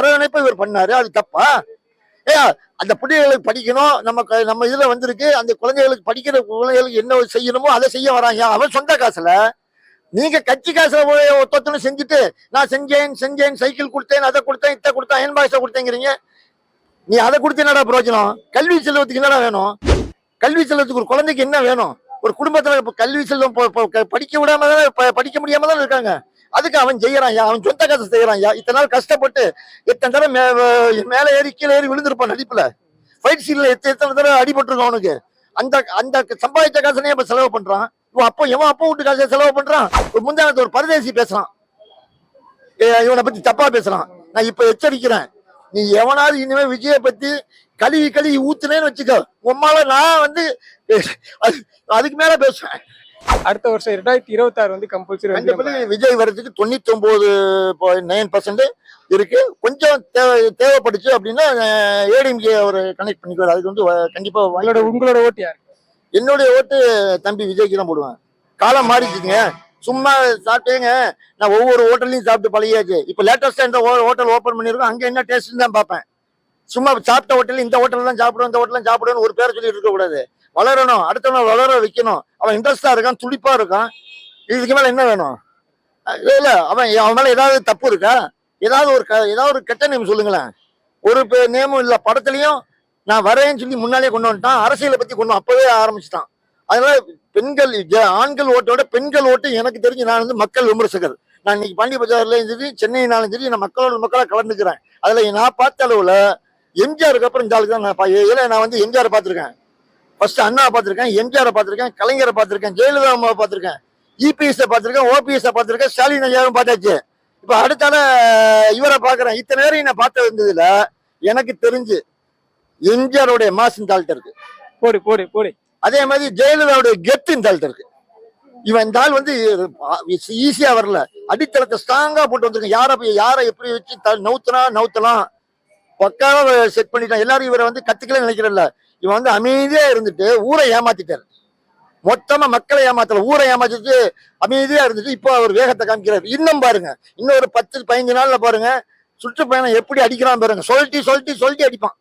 அரவணைப்பை இவர் பண்ணாரு. அது தப்பா? ஏ அந்த பிள்ளைகளுக்கு படிக்கணும். நம்ம க- நம்ம இதுல வந்திருக்கு. அந்த குழந்தைகளுக்கு படிக்கிற குழந்தைகளுக்கு என்ன செய்யணுமோ அதை செய்ய வராங்க. அவன் சொந்த காசுல. நீங்க கட்சி காசுல போய் ஒத்தொத்தனை செஞ்சுட்டு நான் செஞ்சேன் செஞ்சேன் சைக்கிள் கொடுத்தேன் அதை கொடுத்தேன் இத்த கொடுத்தேன் அயன் பாக்ஸை கொடுத்தேங்கிறீங்க. நீ அதை கொடுத்து என்னடா பிரயோஜனம்? கல்வி செல்வத்துக்கு என்னடா வேணும்? கல்வி செல்வத்துக்கு ஒரு குழந்தைக்கு என்ன வேணும்? ஒரு குடும்பத்துல கல்வி செல்வம் க- படிக்க விடாம தான் ப- படிக்க முடியாம தான் இருக்காங்க. அதுக்கு அவன் செய்யறான் அவன் சொந்த காசு செய்யறான் இத்தனை நாள் கஷ்டப்பட்டு எத்தனை தடவை மேல ஏறி கீழே ஏறி விழுந்திருப்பான் நடிப்புல. ஃபைட் சீன்ல எத்தனை எத்தனை தடவை அடிபட்டிருக்கான் அவனுக்கு. அந்த அந்த சம்பாதிச்ச காசுனே இப்ப செலவு பண்றான். இவன் அப்போ எவன் அப்பா வீட்டு காசை செலவு பண்றான். ஒரு முந்தானத்து ஒரு பரதேசி பேசுறான். இவனை பத்தி தப்பா பேசுறான். நான் இப்ப எச்சரிக்கிறேன். நீ எவனாவது இனிமே விஜயை பத்தி கழுவி கழுவி ஊத்துனேன்னு வச்சுக்கோ. உம்மால நான் வந்து அது- அதுக்கு மேல பேசுவேன். அடுத்த வருஷம் ரெண்டாயிரத்தி இருபத்தி ஆறு வந்து கம்பல்சரி வந்து விஜய் வர்றதுக்கு தொண்ணூத்தி ஒன்பது நைன் பர்சன்ட் இருக்கு. கொஞ்சம் தேவை தேவைப்படுச்சு அப்படின்னா ஏடிஎம்கே ஒரு கனெக்ட் பண்ணிக்குவார். அதுக்கு வந்து கண்டிப்பா உங்களோட உங்களோட ஓட்டு யாரு? என்னுடைய ஓட்டு தம்பி விஜய்க்கு தான் போடுவேன். காலம் மாறிச்சுங்க சும்மா சாப்பிட்டேங்க. நான் ஒவ்வொரு ஹோட்டல்லையும் சாப்பிட்டு பழகியாச்சு. இப்போ லேட்டஸ்டா இந்த ஹோட்டல் ஓப்பன் பண்ணியிருக்கோம். அங்க என்ன டேஸ்ட் தான் பார்ப்பேன். சும்மா சாப்பிட்ட ஹோட்டல் இந்த ஹோட்டல் தான் சாப்பிடுவோம் இந்த ஹோட்டல் சாப்பிடுவோம் ஒரு பேரை சொல்லிட்டு இருக்க கூடாது வளரணும். அடுத்தவன் வளர வைக்கணும். அவன் இன்ட்ரெஸ்டா இருக்கான் துடிப்பா இருக்கான். இதுக்கு மேல என்ன வேணும்? இல்ல அவன் அவன் மேல ஏதாவது தப்பு இருக்கா? ஏதாவது ஒரு க- ஏதாவது ஒரு கெட்ட நேம் சொல்லுங்களேன். ஒரு நேமும் இல்ல படத்துலயும் நான் வரேன்னு சொல்லி முன்னாலே கொண்டு வந்துட்டான். அரசியலை பத்தி கொண்டு அப்பவே ஆரம்பிச்சிட்டான். அதனால பெண்கள் ஆண்கள் ஓட்டோட பெண்கள் ஓட்டு எனக்கு தெரிஞ்சு நான் வந்து மக்கள் விமர்சகர். நான் இன்னைக்கு பாண்டி பஜார்லயும் சரி சென்னையினாலும் சரி நான் மக்களோட மக்களாக கலந்துக்கிறேன். அதுல நான் பார்த்த அளவுல எம்ஜிஆருக்கு அப்புறம் இந்த ஆளுக்கு தான் நான் பா- நான் வந்து எம்ஜிஆர் பார்த்துருக்கேன். ஃபர்ஸ்ட் அண்ணா பார்த்திருக்கேன் எம்ஜிஆரை பார்த்திருக்கேன் கலைஞரை பார்த்திருக்கேன் ஜெயலலிதா அம்மாவை பார்த்திருக்கேன் இபிஎஸ் பார்த்திருக்கேன் ஓபிஎஸ் பார்த்திருக்கேன் ஸ்டாலின் ஐயாவும் பார்த்தாச்சு. இப்ப அடுத்தால இவரை பாக்குறேன் இத்தனை நேரம் நான் பார்த்து இருந்ததுல எனக்கு தெரிஞ்சு எம்ஜிஆருடைய மாஸ் இந்த ஆள்கிட்ட இருக்கு. போடு போடு போடு. அதே மாதிரி ஜெயலலிதாவுடைய கெத்து இந்த ஆள்கிட்ட இருக்கு. இவன் இந்த ஆள் வந்து ஈஸியா வரல. அடித்தளத்தை ஸ்ட்ராங்கா போட்டு வந்திருக்கான். யாரை யாரை எப்படி வச்சு நவுத்துனா நவுத்தலாம். பக்காவா செட் பண்ணிட்டான். எல்லாரும் இவரை வந்து கத்துக்கல நினைக்கிறல்ல இவன் வந்து அமைதியா இருந்துட்டு ஊரை ஏமாத்திட்டாரு. மொத்தமா மக்களை ஏமாத்தல ஊரை ஏமாத்திட்டு அமைதியா இருந்துட்டு இப்போ அவர் வேகத்தை காமிக்கிறார். இன்னும் பாருங்க இன்னும் ஒரு பத்து பதினஞ்சு நாள்ல பாருங்க சுற்றுப்பயணம் எப்படி அடிக்கிறான் பாருங்க. சொல்லிட்டு சொல்லிட்டு சொல்லிட்டு அடிப்பான்.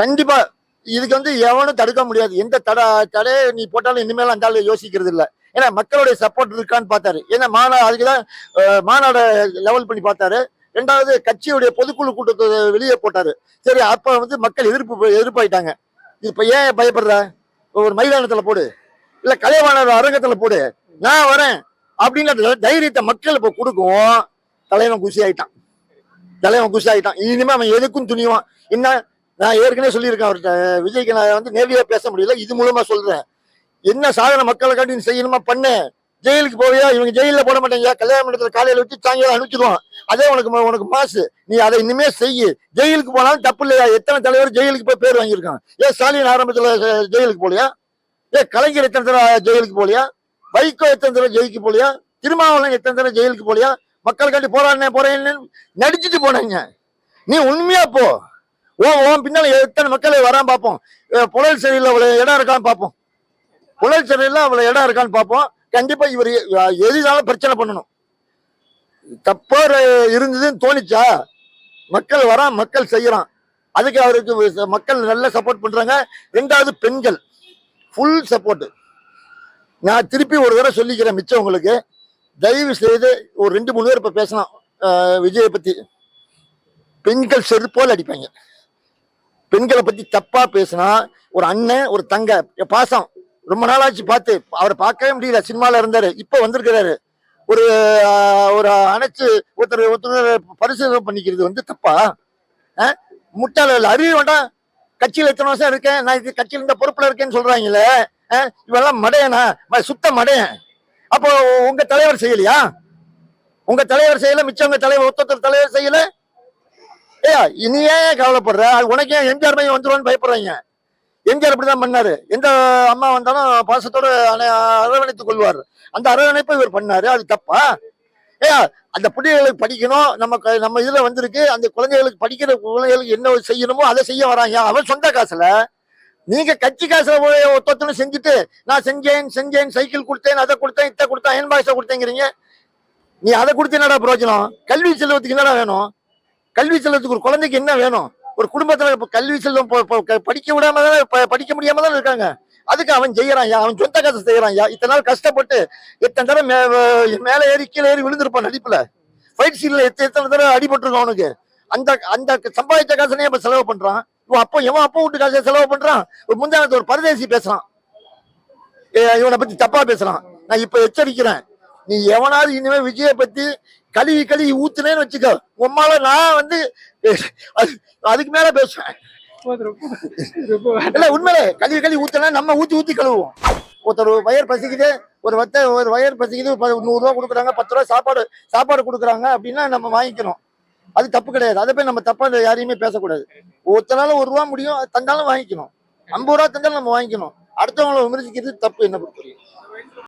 கண்டிப்பா இதுக்கு வந்து எவனும் தடுக்க முடியாது. எந்த தட தடையை நீ போட்டாலும் இனிமேல் அந்த ஆள் யோசிக்கிறது இல்லை. ஏன்னா மக்களுடைய சப்போர்ட் இருக்கான்னு பார்த்தாரு. ஏன்னா மாநாடு அதுக்குதான் மாநாடு லெவல் பண்ணி பார்த்தாரு. ரெண்டாவது கட்சியுடைய பொதுக்குழு கூட்டத்தை வெளியே போட்டாரு. சரி அப்ப வந்து மக்கள் எதிர்ப்பு எதிர்ப்பாயிட்டாங்க. இப்ப ஏன் பயப்படுற? ஒரு மைதானத்துல போடு. இல்ல கலைவாணர் அரங்கத்துல போடு. நான் வரேன். அப்படின்னு தைரியத்தை மக்கள் இப்ப கொடுக்கும் தலைவன் குசி ஆயிட்டான். தலைவன் குசி ஆயிட்டான். இனிமே அவன் எதுக்கும் துணிவான். என்ன நான் ஏற்கனவே சொல்லியிருக்கேன் அவர்கிட்ட விஜய்க்கு நான் வந்து நேரடியா பேச முடியல. இது மூலமா சொல்றேன். என்ன சாதனை மக்களுக்காண்டி செய்யணுமா? பண்ணு. ஜெயிலுக்கு போவியா? இவங்க ஜெயிலில் போட மாட்டேங்க கல்யாண மண்டலத்தில் காலையில் வச்சு சாயங்காலம் அனுப்பிச்சிடுவான். அதே உனக்கு உனக்கு மாசு. நீ அதை இனிமே செய்யு. ஜெயிலுக்கு போனாலும் தப்பு இல்லையா? எத்தனை தலைவர் ஜெயிலுக்கு போய் பேர் வாங்கியிருக்கான்? ஏன் ஸ்டாலின் ஆரம்பத்தில் ஜெயிலுக்கு போலியா ஏ கலைஞர் எத்தனை தடவை ஜெயிலுக்கு போலியா வைகோ எத்தனை தடவை ஜெயிலுக்கு போலியா திருமாவளவன் எத்தனை தடவை ஜெயிலுக்கு போலியா மக்களுக்காண்டி போராடினேன் போறேன்னு நடிச்சுட்டு போனீங்க. நீ உண்மையா போ. ஓ உன் பின்னால எத்தனை மக்கள் வராம பார்ப்போம். புழல் சரியில் அவ்வளோ இடம் இருக்கான்னு பார்ப்போம். புழல் சரியில் அவ்வளோ இடம் இருக்கான்னு பார்ப்போம். கண்டிப்பா இவர் எதுனாலும் பிரச்சனை பண்ணணும். தப்பா இருந்ததுன்னு தோணிச்சா மக்கள் வரான் மக்கள் செய்யறான். அதுக்கு அவருக்கு மக்கள் நல்ல சப்போர்ட் பண்றாங்க. ரெண்டாவது பெண்கள் ஃபுல் சப்போர்ட் நான் திருப்பி ஒரு தடவை சொல்லிக்கிறேன் மிச்சம் உங்களுக்கு. தயவு செய்து ஒரு ரெண்டு மூணு பேர் இப்ப பேசலாம். விஜயை பத்தி. பெண்கள் செருப்போல் அடிப்பாங்க. பெண்களை பத்தி தப்பா பேசினா ஒரு அண்ணன் ஒரு தங்க பாசம் ரொம்ப நாளாச்சு பார்த்து. அவரை பார்க்கவே முடியல. சினிமால இருந்தாரு. இப்ப வந்திருக்கிறாரு. ஒரு ஒரு அணைச்சு ஒருத்தர் ஒருத்தர் பரிசோதனை பண்ணிக்கிறது வந்து தப்பா? ஆஹ்? அறிவு வேண்டாம். கட்சியில எத்தனை வருஷம் இருக்கேன்? நான் இது கட்சியில இந்த பொறுப்புல இருக்கேன்னு சொல்றாங்களே இவெல்லாம் மடையனா? ம- சுத்த மடையன். அப்போ உங்க தலைவர் செய்யலையா? உங்க தலைவர் செய்யல. மிச்சம் உங்க தலைவர் ஒத்தொத்தர் தலைவர் செய்யல. ஏயா இனி ஏன் கவலைப்படுற? உனக்கு ஏன் எம்ஜிஆர் மையம் வந்துருவான்னு பயப்படுறாங்க. எம்ஜிஆர் அப்படிதான் பண்ணாரு. எந்த அம்மா வந்தாலும் பாசத்தோட அரவணைத்துக் கொள்வார். அந்த அரவணைப்பை இவர் பண்ணாரு. அது தப்பா? ஏ அந்த பிள்ளைகளுக்கு படிக்கணும். நம்ம நம்ம இதுல வந்திருக்கு. அந்த குழந்தைகளுக்கு படிக்கிற குழந்தைகளுக்கு என்ன செய்யணுமோ அதை செய்ய வராங்க. அவன் சொந்த காசுல. நீங்க கட்சி காசுல போய் ஒத்தொத்தனை செஞ்சுட்டு நான் செஞ்சேன் செஞ்சேன் சைக்கிள் கொடுத்தேன் அதை கொடுத்தேன் இத்தை கொடுத்தேன் அயன் பாக்ஸை கொடுத்தேங்கிறீங்க. நீ அதை கொடுத்து என்னடா பிரயோஜனம்? கல்வி செல்வத்துக்கு என்னடா வேணும்? கல்வி செல்வத்துக்கு ஒரு குழந்தைக்கு என்ன வேணும்? ஒரு குடும்பத்தில் இப்போ கல்வி செல்வம் படிக்க விடாம தானே படிக்க முடியாம தானே இருக்காங்க. அதுக்கு அவன் செய்யறான் அவன் சொந்த காசு செய்யறான். இத்தனை நாள் கஷ்டப்பட்டு எத்தனை தடவை மே- மேலே ஏறி கீழே ஏறி விழுந்திருப்பான் நடிப்புல. ஃபைட் சீன்ல எத்தனை எத்தனை தடவை அடிபட்டுருக்கான் அவனுக்கு. அந்த அந்த சம்பாதிச்ச காசுனே இப்போ செலவு பண்றான். இவன் அப்போ எவன் அப்போ வீட்டு காசை செலவு பண்றான்? ஒரு முந்தானத்தை ஒரு பரதேசி பேசுறான். ஏ, இவனை பத்தி தப்பா பேசுறான். நான் இப்ப எச்சரிக்கிறேன். நீ எவனாவது இனிமே விஜய பத்தி கழுவி கழுவி ஊத்துனேன்னு வச்சுக்கோ. உம்மால நான் வந்து அது- அதுக்கு மேல பேசுவேன். இல்ல உண்மையிலே கழுவி கழுவி ஊத்தினா நம்ம ஊத்தி ஊத்தி கழுவுவோம். ஒருத்தர் வயர் பசிக்குது ஒரு வத்த ஒரு வயர் பசிக்குது ஒரு நூறு ரூபா கொடுக்குறாங்க பத்து ரூபா சாப்பாடு சாப்பாடு கொடுக்குறாங்க அப்படின்னா நம்ம வாங்கிக்கணும் அது தப்பு கிடையாது. அதை போய் நம்ம தப்பா யாரையுமே பேசக்கூடாது. ஒருத்தனால ஒரு ரூபா முடியும் அது தந்தாலும் வாங்கிக்கணும். ஐம்பது ரூபா தந்தாலும் நம்ம வாங்கிக்கணும். அடுத்தவங்களை விமர்சிக்கிறது தப்பு என்ன பொறுத்தவரைக்கும்